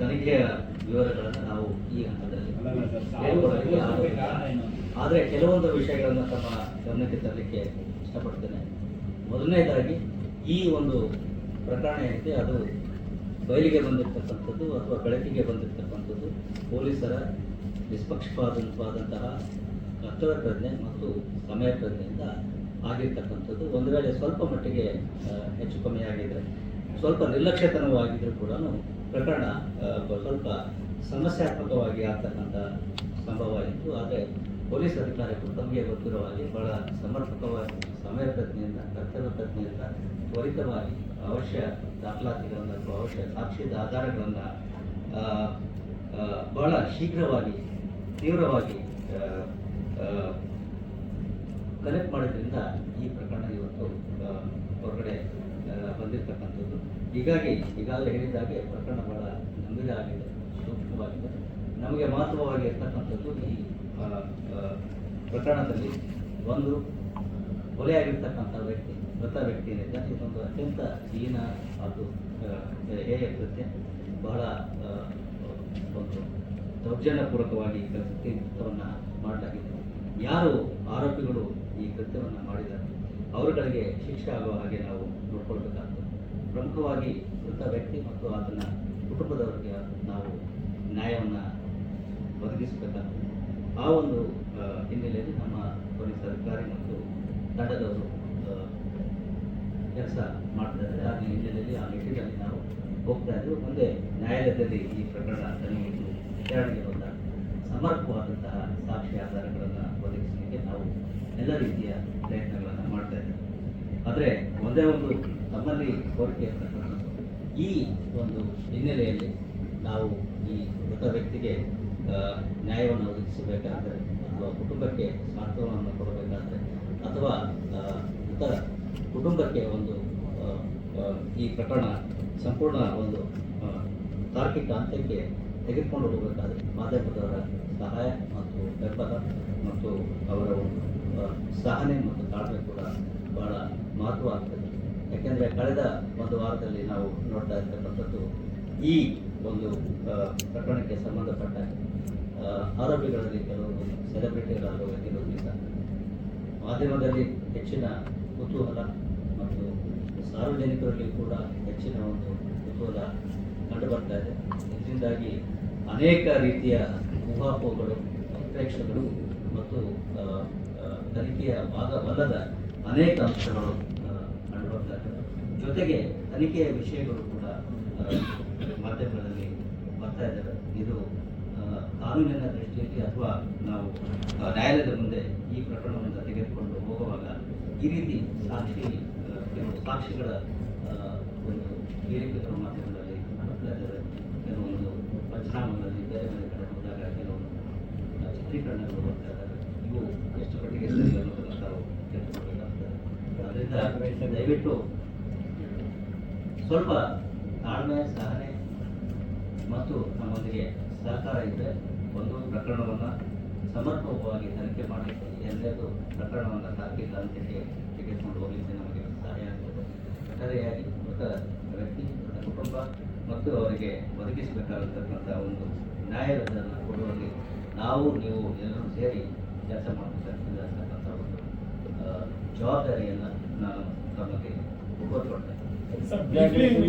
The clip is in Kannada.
ತನಿಖೆಯ ವಿವರಗಳನ್ನು ನಾವು ಈ ಹಂತದಲ್ಲಿ? ಆದರೆ ಕೆಲವೊಂದು ವಿಷಯಗಳನ್ನು ತಮ್ಮ ಗಮನಕ್ಕೆ ತರಲಿಕ್ಕೆ ಇಷ್ಟಪಡ್ತೇನೆ. ಮೊದಲನೇದಾಗಿ ಈ ಒಂದು ಪ್ರಕರಣ ಏನಿದೆ ಅದು ಬಯಲಿಗೆ ಬಂದಿರತಕ್ಕಂಥದ್ದು ಅಥವಾ ಬೆಳಕಿಗೆ ಬಂದಿರತಕ್ಕಂಥದ್ದು ಪೊಲೀಸರ ನಿಷ್ಪಕ್ಷಪಾತವಾದಂತಹ ಕರ್ತವ್ಯ ಪ್ರಜ್ಞೆ ಮತ್ತು ಸಮಯ ಪ್ರಜ್ಞೆಯಿಂದ ಆಗಿರ್ತಕ್ಕಂಥದ್ದು. ಒಂದು ವೇಳೆ ಸ್ವಲ್ಪ ಮಟ್ಟಿಗೆ ಹೆಚ್ಚು ಕಮ್ಮಿ ಆಗಿದ್ರೆ ಸ್ವಲ್ಪ ನಿರ್ಲಕ್ಷ್ಯತನವಾಗಿದ್ದರೂ ಕೂಡ ಪ್ರಕರಣ ಸ್ವಲ್ಪ ಸಮಸ್ಯಾತ್ಮಕವಾಗಿ ಆಗ್ತಕ್ಕಂಥ ಸಂಭವ ಇತ್ತು. ಆದರೆ ಪೊಲೀಸ್ ಅಧಿಕಾರಿಗಳು ತಮಗೆ ಗೊತ್ತಿರುವ ಹಾಗೆ ಬಹಳ ಸಮರ್ಪಕವಾಗಿ ಸಮಯ ಪ್ರಜ್ಞೆಯಿಂದ, ಕರ್ತವ್ಯ ಪ್ರಜ್ಞೆಯಿಂದ ತ್ವರಿತವಾಗಿ ಅವಶ್ಯ ದಾಖಲಾತಿಗಳನ್ನು ಅಥವಾ ಅವಶ್ಯ ಸಾಕ್ಷ್ಯದ ಆಧಾರಗಳನ್ನು ಬಹಳ ಶೀಘ್ರವಾಗಿ, ತೀವ್ರವಾಗಿ ಕಲೆಕ್ಟ್ ಮಾಡೋದ್ರಿಂದ ಈ ಪ್ರಕರಣ ಇವತ್ತು ಹೊರಗಡೆ ಬಂದಿರತಕ್ಕಂಥದ್ದು. ಹೀಗಾಗಿ ಈಗಾಗಲೇ ಹೇಳಿದಾಗೆ ಪ್ರಕರಣ ಬಹಳ ಗಂಭೀರ ಆಗಿದೆ, ಸೂಕ್ಷ್ಮವಾಗಿದೆ. ನಮಗೆ ಮಹತ್ವವಾಗಿ ಇರ್ತಕ್ಕಂಥದ್ದು ಈ ಪ್ರಕರಣದಲ್ಲಿ ಒಂದು ಕೊಲೆಯಾಗಿರ್ತಕ್ಕಂಥ ವ್ಯಕ್ತಿ, ಮೃತ ವ್ಯಕ್ತಿ ಏನಿದೆ ಇದೊಂದು ಅತ್ಯಂತ ಹೀನ ಅದು ಹೇಯ ಕೃತ್ಯ. ಬಹಳ ಒಂದು ದೌರ್ಜನ್ಯಪೂರ್ವಕವಾಗಿ ಈ ಕೃತ್ಯವನ್ನು ಮಾಡಲಾಗಿದೆ. ಯಾರು ಆರೋಪಿಗಳು ಕೃತ್ಯವನ್ನು ಮಾಡಿದ್ದಾರೆ. ಅವರುಗಳಿಗೆ ಶಿಕ್ಷೆ ಆಗುವ ಹಾಗೆ ನಾವು ನೋಡ್ಕೊಳ್ಬೇಕಾಗ್ತದೆ. ಪ್ರಮುಖವಾಗಿ ಮೃತ ವ್ಯಕ್ತಿ ಮತ್ತು ಆತನ ಕುಟುಂಬದವರಿಗೆ ನಾವು ನ್ಯಾಯವನ್ನು ಒದಗಿಸಬೇಕಾಗ್ತದೆ. ಆ ಒಂದು ಹಿನ್ನೆಲೆಯಲ್ಲಿ ನಮ್ಮ ಪೊಲೀಸ್ ಅಧಿಕಾರಿ ಮತ್ತು ತಂಡದವರು ಕೆಲಸ ಮಾಡ್ತಾ ಇದ್ದಾರೆ ಆ ಹಿನ್ನೆಲೆಯಲ್ಲಿ ಆ ನಿಟ್ಟಿನಲ್ಲಿ ನಾವು ಹೋಗ್ತಾ ಇದ್ದೀವಿ. ಮುಂದೆ ನ್ಯಾಯಾಲಯದಲ್ಲಿ ಈ ಪ್ರಕರಣ ತನಿಖೆಗೆ ವಿಚಾರಣೆಗೆ ಬಂದಾಗ ಸಮರ್ಪವಾದಂತಹ ಸಾಕ್ಷಿ ಆಧಾರಗಳನ್ನು ಒದಗಿಸಲಿಕ್ಕೆ ನಾವು ಎಲ್ಲ ರೀತಿಯ ಪ್ರಯತ್ನಗಳನ್ನು ಮಾಡ್ತಾ ಇದ್ದೇವೆ ಆದರೆ ಒಂದೇ ಒಂದು ತಮ್ಮಲ್ಲಿ ಕೋರಿಕೆ ಇರ್ತಕ್ಕಂಥದ್ದು ಈ ಒಂದು ಹಿನ್ನೆಲೆಯಲ್ಲಿ ನಾವು ಈ ಮೃತ ವ್ಯಕ್ತಿಗೆ ನ್ಯಾಯವನ್ನು ಒದಗಿಸಬೇಕಾದ್ರೆ ಅಥವಾ ಕುಟುಂಬಕ್ಕೆ ಸಾಂತ್ವನವನ್ನು ಕೊಡಬೇಕಾದ್ರೆ ಅಥವಾ ಮೃತ ಕುಟುಂಬಕ್ಕೆ ಒಂದು ಈ ಪ್ರಕರಣ ಸಂಪೂರ್ಣ ಒಂದು ತಾರ್ಕಿಕ ಅಂತ್ಯಕ್ಕೆ ತೆಗೆದುಕೊಂಡು ಹೋಗಬೇಕಾದ್ರೆ ಮಾಧ್ಯಮದವರ ಸಹಾಯ ಮತ್ತು ಬೆಂಬಲ ಮತ್ತು ಅವರ ಒಂದು ಸಹನೆ ಮತ್ತು ತಾಳ್ಮೆ ಕೂಡ ಬಹಳ ಮಹತ್ವ ಆಗ್ತದೆ. ಯಾಕೆಂದರೆ ಕಳೆದ ಒಂದು ವಾರದಲ್ಲಿ ನಾವು ನೋಡ್ತಾ ಇರ್ತಕ್ಕಂಥದ್ದು ಈ ಒಂದು ಪ್ರಕರಣಕ್ಕೆ ಸಂಬಂಧಪಟ್ಟ ಆರೋಪಿಗಳಲ್ಲಿ ಕೆಲವರು ಸೆಲೆಬ್ರಿಟಿಗಳಾಗಿರೋದ್ರಿಂದ ಮಾಧ್ಯಮದಲ್ಲಿ ಹೆಚ್ಚಿನ ಕುತೂಹಲ ಮತ್ತು ಸಾರ್ವಜನಿಕರಲ್ಲಿ ಕೂಡ ಹೆಚ್ಚಿನ ಒಂದು ಕುತೂಹಲ ಕಂಡು ಬರ್ತಾ ಇದೆ. ಇದರಿಂದಾಗಿ ಅನೇಕ ರೀತಿಯ ಊಹಾಪೋಹಗಳು ಪ್ರೇಕ್ಷಕರು ಮತ್ತು ತನಿಖೆಯ ಭಾಗವಲ್ಲದ ಅನೇಕ ಅಂಶಗಳು ಆ, ಕಂಡು ಜೊತೆಗೆ ತನಿಖೆಯ ವಿಷಯಗಳು ಕೂಡ ಮಾಧ್ಯಮಗಳಲ್ಲಿ ಬರ್ತಾ ಇದ್ದಾವೆ. ಇದು ಕಾನೂನಿನ ದೃಷ್ಟಿಯಲ್ಲಿ ಅಥವಾ ನಾವು ನ್ಯಾಯಾಲಯದ ಮುಂದೆ ಈ ಪ್ರಕರಣವನ್ನು ತೆಗೆದುಕೊಂಡು ಹೋಗುವಾಗ ಈ ರೀತಿ ಸಾಕ್ಷಿ ಕೆಲವು ಸಾಕ್ಷಿಗಳ ಒಂದು ಹೇಳಿಕೆಗಳು ಮಾಧ್ಯಮದಲ್ಲಿ ಬರ್ತಾ ಇದ್ದಾವೆ ಕೆಲವೊಂದು ಪಂಚನಾಮಗಳಲ್ಲಿ ಬೇರೆ ಬೇರೆ ಕಡೆ ಹೋದಾಗ ಕೆಲವೊಂದು ಆ, ಚಿತ್ರೀಕರಣಗಳು ಬರ್ತಾ ಇದ್ದಾವೆ ಇವು ಎಷ್ಟು ಮಟ್ಟಿಗೆ ಸರಿ ಅನ್ನೋದನ್ನು ನಾವು ತಿಳ್ಕೊಳ್ಬೇಕಾಗ್ತದೆ ಅದರಿಂದ ದಯವಿಟ್ಟು ಸ್ವಲ್ಪ ತಾಳ್ಮೆ, ಸಹನೆ ಮತ್ತು ನಮ್ಮೊಂದಿಗೆ ಸಹಕಾರ ಇದ್ದರೆ ಒಂದು ಪ್ರಕರಣವನ್ನು ಸಮರ್ಪಕವಾಗಿ ತನಿಖೆ ಮಾಡಲಿಕ್ಕೆ ಎರಡನೇದು ಪ್ರಕರಣವನ್ನು ತಾರ್ಕಿಕ ಅಂತ್ಯಕ್ಕೆ ತೆಗೆದುಕೊಂಡು ಹೋಗಲಿಕ್ಕೆ ನಮಗೆ ಸಹಾಯ ಆಗ್ತದೆ. ಒಟ್ಟಾರೆಯಾಗಿ ಮೃತ ವ್ಯಕ್ತಿ, ಮೃತ ಕುಟುಂಬ ಮತ್ತು ಅವರಿಗೆ ಒದಗಿಸಬೇಕಾಗಿರ್ತಕ್ಕಂಥ ಒಂದು ನ್ಯಾಯವನ್ನು ಕೊಡುವಲ್ಲಿ ನಾವು, ನೀವು ಎಲ್ಲರೂ ಸೇರಿ ಕೆಲಸ ಮಾಡಬೇಕಾಗ್ತದೆ ಜವಾಬ್ದಾರಿಯನ್ನು ನಾನು ತಮಗೆ ಒಪ್ಪಿಕೊಳ್ತೇನೆ ಸರ್, briefly